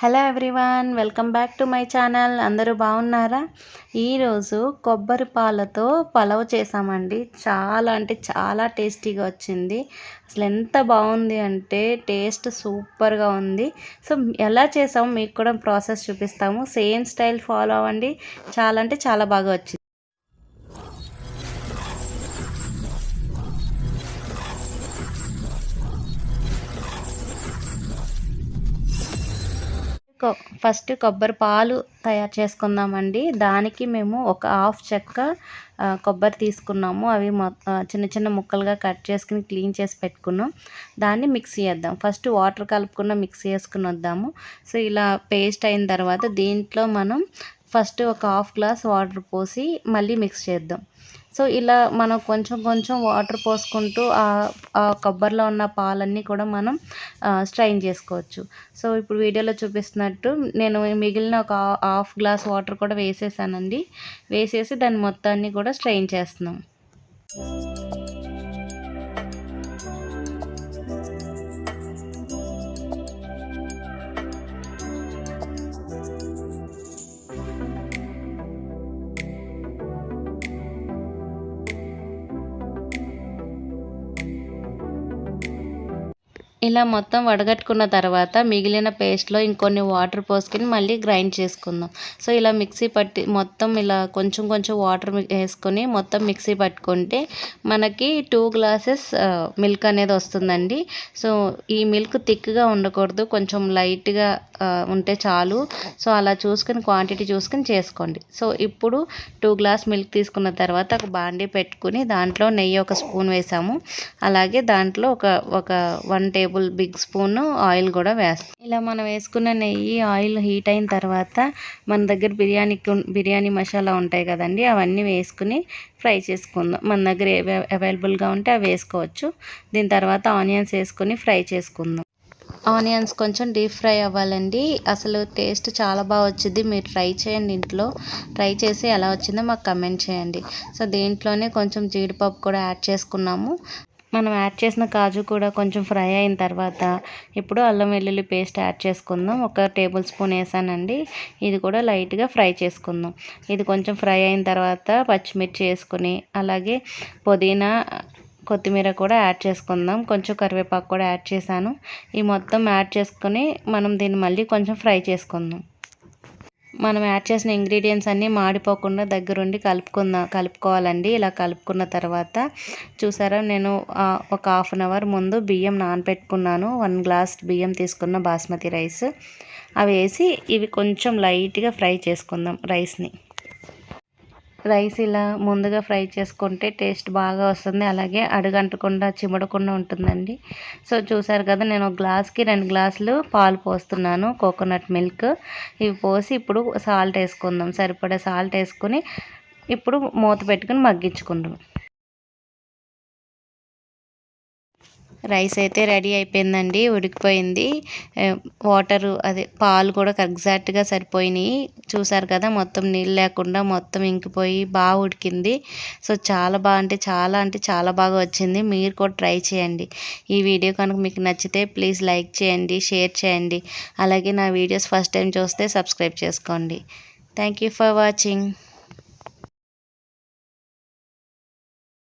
Hello everyone welcome back to my channel. అందరూ బాగున్నారా? ఈరోజు కొబ్బరి పాలతో పలవ్ చేసామండి. చాలా అంటే చాలా టేస్టీగా వచ్చింది. అసలు ఎంత బాగుంది అంటే టేస్ట్ సూపర్గా ఉంది. సో ఎలా చేసాము మీకు కూడా ప్రాసెస్ చూపిస్తాము. సేమ్ స్టైల్ ఫాలో అవ్వండి. చాలా అంటే చాలా బాగా వచ్చింది. ఫస్ట్ కొబ్బరి పాలు తయారు చేసుకుందామండి. దానికి మేము ఒక హాఫ్ చెక్క కొబ్బరి తీసుకున్నాము. అవి చిన్న చిన్న ముక్కలుగా కట్ చేసుకుని క్లీన్ చేసి పెట్టుకున్నాం. దాన్ని మిక్సీ చేద్దాం. ఫస్ట్ వాటర్ కలుపుకున్న మిక్సీ వేసుకుని వద్దాము. సో ఇలా పేస్ట్ అయిన తర్వాత దీంట్లో మనం ఫస్ట్ ఒక హాఫ్ గ్లాస్ వాటర్ పోసి మళ్ళీ మిక్స్ చేద్దాం. సో ఇలా మనం కొంచెం కొంచెం వాటర్ పోసుకుంటూ ఆ కొబ్బరిలో ఉన్న పాలన్నీ కూడా మనం స్ట్రైన్ చేసుకోవచ్చు. సో ఇప్పుడు వీడియోలో చూపిస్తున్నట్టు నేను మిగిలిన ఒక హాఫ్ గ్లాస్ వాటర్ కూడా వేసేసానండి. వేసేసి దాన్ని మొత్తాన్ని కూడా స్ట్రైన్ చేస్తున్నాం. ఇలా మొత్తం వడగట్టుకున్న తర్వాత మిగిలిన పేస్ట్లో ఇంకొన్ని వాటర్ పోసుకొని మళ్ళీ గ్రైండ్ చేసుకుందాం. సో ఇలా మిక్సీ పట్టి మొత్తం ఇలా కొంచెం కొంచెం వాటర్ వేసుకొని మొత్తం మిక్సీ పట్టుకుంటే మనకి టూ గ్లాసెస్ మిల్క్ అనేది వస్తుందండి. సో ఈ మిల్క్ థిక్గా ఉండకూడదు. కొంచెం లైట్గా ఉంటే చాలు. సో అలా చూసుకొని క్వాంటిటీ చూసుకొని చేసుకోండి. సో ఇప్పుడు టూ గ్లాస్ మిల్క్ తీసుకున్న తర్వాత ఒక బాండీ పెట్టుకుని దాంట్లో నెయ్యి ఒక స్పూన్ వేసాము. అలాగే దాంట్లో ఒక ఒక one table table big spoon oil కూడా వేస్తాం. ఇలా మనం వేసుకున్న నెయ్యి ఆయిల్ హీట్ అయిన తర్వాత మన దగ్గర బిర్యానీ బిర్యానీ మసాలా ఉంటాయి కదండి అవన్నీ వేసుకుని ఫ్రై చేసుకుందాం. మన దగ్గర అవైలబుల్గా ఉంటే అవి వేసుకోవచ్చు. దీని తర్వాత ఆనియన్స్ వేసుకొని ఫ్రై చేసుకుందాం. ఆనియన్స్ కొంచెం డీప్ ఫ్రై అవ్వాలండి. అసలు టేస్ట్ చాలా బాగా వచ్చింది. మీరు ట్రై చేయండి ఇంట్లో. ట్రై చేసి ఎలా వచ్చిందో మాకు కమెంట్ చేయండి. సో దీంట్లోనే కొంచెం జీడిపప్పు కూడా యాడ్ చేసుకున్నాము. మనం యాడ్ చేసిన కాజు కూడా కొంచెం ఫ్రై అయిన తర్వాత ఇప్పుడు అల్లం వెల్లుల్లి పేస్ట్ యాడ్ చేసుకుందాం. ఒక టేబుల్ స్పూన్ వేసానండి. ఇది కూడా లైట్గా ఫ్రై చేసుకుందాం. ఇది కొంచెం ఫ్రై అయిన తర్వాత పచ్చిమిర్చి వేసుకుని అలాగే పుదీనా కొత్తిమీర కూడా యాడ్ చేసుకుందాం. కొంచెం కరివేపాకు కూడా యాడ్ చేశాను. ఈ మొత్తం యాడ్ చేసుకుని మనం దీన్ని మళ్ళీ కొంచెం ఫ్రై చేసుకుందాం. మనం యాడ్ చేసిన ఇంగ్రీడియంట్స్ అన్నీ మాడిపోకుండా దగ్గరుండి కలుపుకున్న కలుపుకోవాలండి. ఇలా కలుపుకున్న తర్వాత చూసారా నేను ఒక హాఫ్ అన్ అవర్ ముందు బియ్యం నానపెట్టుకున్నాను. వన్ గ్లాస్ బియ్యం తీసుకున్న బాస్మతి రైస్. అవి వేసి ఇవి కొంచెం లైట్గా ఫ్రై చేసుకుందాం రైస్ని. రైస్ ఇలా ముందుగా ఫ్రై చేసుకుంటే టేస్ట్ బాగా వస్తుంది. అలాగే అడుగంటకుండా చిమడకుండా ఉంటుందండి. సో చూసారు కదా నేను ఒక గ్లాస్కి రెండు గ్లాసులు పాలు పోస్తున్నాను. Coconut milk. ఇవి పోసి ఇప్పుడు సాల్ట్ వేసుకుందాం. సరిపడే సాల్ట్ వేసుకుని ఇప్పుడు మూత పెట్టుకుని మగ్గించుకుందాం. రైస్ అయితే రెడీ అయిపోయిందండి ఉడికిపోయింది. వాటరు అదే పాలు కూడా ఎగ్జాక్ట్గా సరిపోయినాయి. చూసారు కదా మొత్తం నీళ్ళు లేకుండా మొత్తం ఇంకిపోయి బాగా ఉడికింది. సో చాలా బాగా అంటే చాలా అంటే చాలా బాగా వచ్చింది. మీరు కూడా ట్రై చేయండి. ఈ వీడియో కనుక మీకు నచ్చితే ప్లీజ్ లైక్ చేయండి షేర్ చేయండి. అలాగే నా వీడియోస్ ఫస్ట్ టైం చూస్తే సబ్స్క్రైబ్ చేసుకోండి. Thank you for watching.